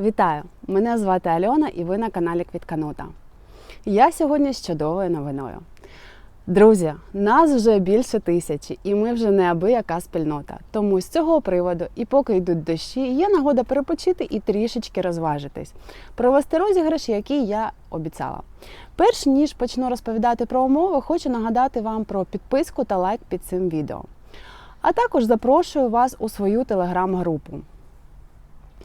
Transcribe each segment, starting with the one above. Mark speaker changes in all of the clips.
Speaker 1: Вітаю! Мене звати Альона і ви на каналі Квітканута. Я сьогодні з чудовою новиною. Друзі, нас вже більше тисячі, і ми вже неабияка спільнота. Тому з цього приводу, і поки йдуть дощі, є нагода перепочити і трішечки розважитись, провести розіграш, який я обіцяла. Перш ніж почну розповідати про умови, хочу нагадати вам про підписку та лайк під цим відео. А також запрошую вас у свою телеграм-групу.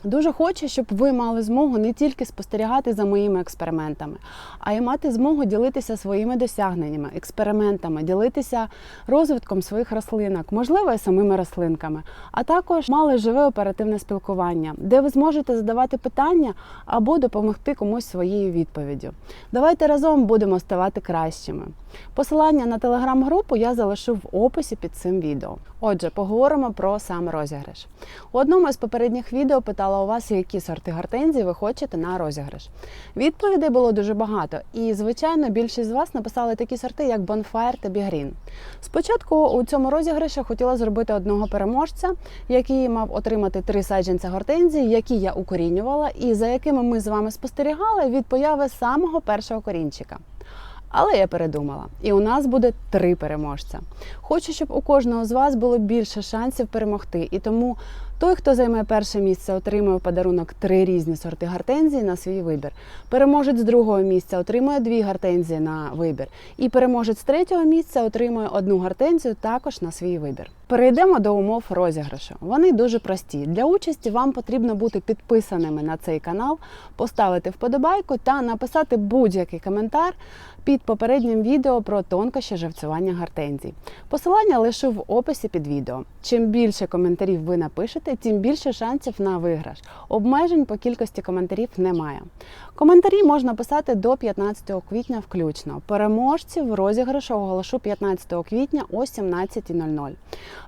Speaker 1: Дуже хочу, щоб ви мали змогу не тільки спостерігати за моїми експериментами, а й мати змогу ділитися своїми досягненнями, експериментами, ділитися розвитком своїх рослинок, можливо, і самими рослинками, а також мали живе оперативне спілкування, де ви зможете задавати питання або допомогти комусь своєю відповіддю. Давайте разом будемо ставати кращими. Посилання на телеграм-групу я залишу в описі під цим відео. Отже, поговоримо про сам розіграш. У одному з попередніх відео питала у вас, які сорти гортензій ви хочете на розіграш. Відповідей було дуже багато, і, звичайно, більшість з вас написали такі сорти, як Bonfire та Bігрін. Спочатку у цьому розіграші хотіла зробити одного переможця, який мав отримати три саджанця гортензії, які я укорінювала, і за якими ми з вами спостерігали від появи самого першого корінчика. Але я передумала, і у нас буде три переможця. Хочу, щоб у кожного з вас було більше шансів перемогти. І тому той, хто займе перше місце, отримує в подарунок три різні сорти гортензії на свій вибір. Переможець з другого місця отримує дві гортензії на вибір. І переможець з третього місця отримує одну гортензію також на свій вибір. Перейдемо до умов розіграшу. Вони дуже прості. Для участі вам потрібно бути підписаними на цей канал, поставити вподобайку та написати будь-який коментар під попереднім відео про тонкощі живцювання гортензій. Посилання лишу в описі під відео. Чим більше коментарів ви напишете, тим більше шансів на виграш. Обмежень по кількості коментарів немає. Коментарі можна писати до 15 квітня включно. Переможців розіграшу оголошу 15 квітня о 17.00.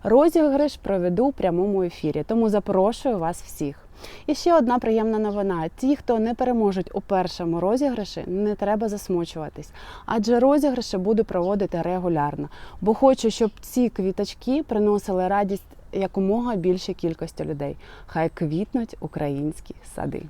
Speaker 1: Розіграш проведу у прямому ефірі, тому запрошую вас всіх. І ще одна приємна новина: ті, хто не переможуть у першому розіграші, не треба засмучуватись, адже розіграші буду проводити регулярно, бо хочу, щоб ці квіточки приносили радість якомога більше кількості людей. Хай квітнуть українські сади.